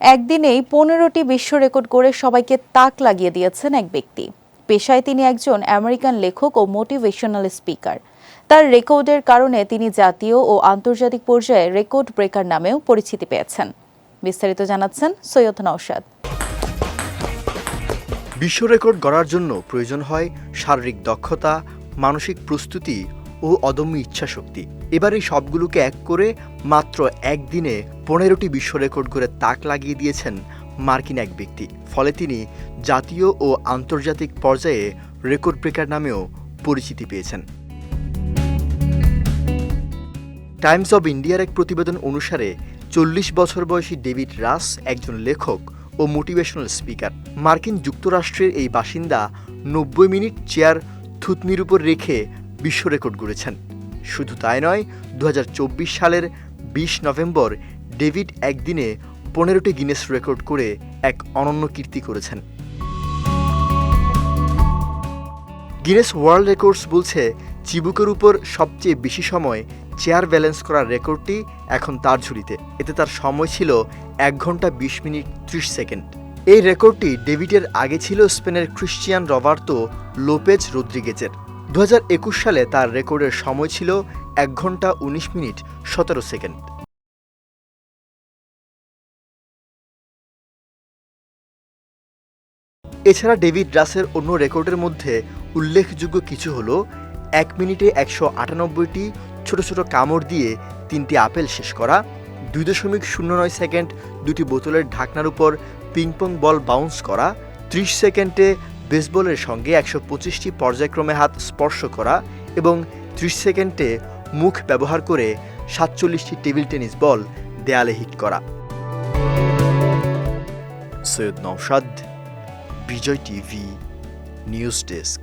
একদিনেই পনেরোটি বিশ্ব রেকর্ড করে সবাইকে তাক লাগিয়ে দিয়েছেন এক ব্যক্তি। পেশায় তিনি একজন আমেরিকান লেখক ও মোটিভেশনাল স্পিকার। তার রেকর্ডের কারণে তিনি জাতীয় ও আন্তর্জাতিক পর্যায়ে রেকর্ড ব্রেকার নামেও পরিচিতি পেয়েছেন। বিস্তারিত জানাচ্ছেন সৈয়দ নওশাদ। বিশ্ব রেকর্ড গড়ার জন্য প্রয়োজন হয় শারীরিক দক্ষতা, মানসিক প্রস্তুতি ও অদম্য ইচ্ছাশক্তি। এবার এই সবগুলোকে এক করে মাত্র একদিনে পনেরোটি বিশ্ব রেকর্ড করে তাক লাগিয়ে দিয়েছেন মার্কিন এক ব্যক্তি। ফলে তিনি জাতীয় ও আন্তর্জাতিক পর্যায়ে রেকর্ড ব্রেকার নামেও পরিচিতি পেয়েছেন। টাইমস অব ইন্ডিয়ার এক প্রতিবেদন অনুসারে চল্লিশ বছর বয়সী ডেভিড রাস একজন লেখক ও মোটিভেশনাল স্পিকার। মার্কিন যুক্তরাষ্ট্রের এই বাসিন্দা নব্বই মিনিট চেয়ার থুতনির উপর রেখে বিশ্ব রেকর্ড গড়েছেন। শুধু তাই নয় দু সালের বিশ নভেম্বর ডেভিড একদিনে পনেরোটি গিনেস রেকর্ড করে এক অনন্য কীর্তি করেছেন। গিনেস ওয়ার্ল্ড রেকর্ডস বলছে, চিবুকের উপর সবচেয়ে বেশি সময় চেয়ার ব্যালেন্স করার রেকর্ডটি এখন তার ঝুলিতে। এতে তার সময় ছিল এক ঘণ্টা বিশ মিনিট ত্রিশ সেকেন্ড। এই রেকর্ডটি ডেভিডের আগে ছিল স্পেনের ক্রিশ্চিয়ান রবার্তো লোপেজ রদ্রিগেজের। দু হাজার একুশ সালে তার রেকর্ডের সময় ছিল এক ঘণ্টা উনিশ মিনিট সতেরো সেকেন্ড। এছাড়া ডেভিড রাসের অন্য রেকর্ডের মধ্যে উল্লেখযোগ্য কিছু হলো, এক মিনিটে একশো আটানব্বইটি ছোট ছোট কামড় দিয়ে তিনটি আপেল শেষ করা, দুই দশমিক শূন্য নয় সেকেন্ড দুটি বোতলের ঢাকনার উপর পিংপং বল বাউন্স করা, ত্রিশ সেকেন্ডে বেসবলের সঙ্গে একশো পঁচিশটি পর্যায়ক্রমে হাত স্পর্শ করা এবং ত্রিশ সেকেন্ডে মুখ ব্যবহার করে সাতচল্লিশটি টেবিল টেনিস বল দেয়ালে হিট করা। Syed Naushad, Bijoy TV, news desk.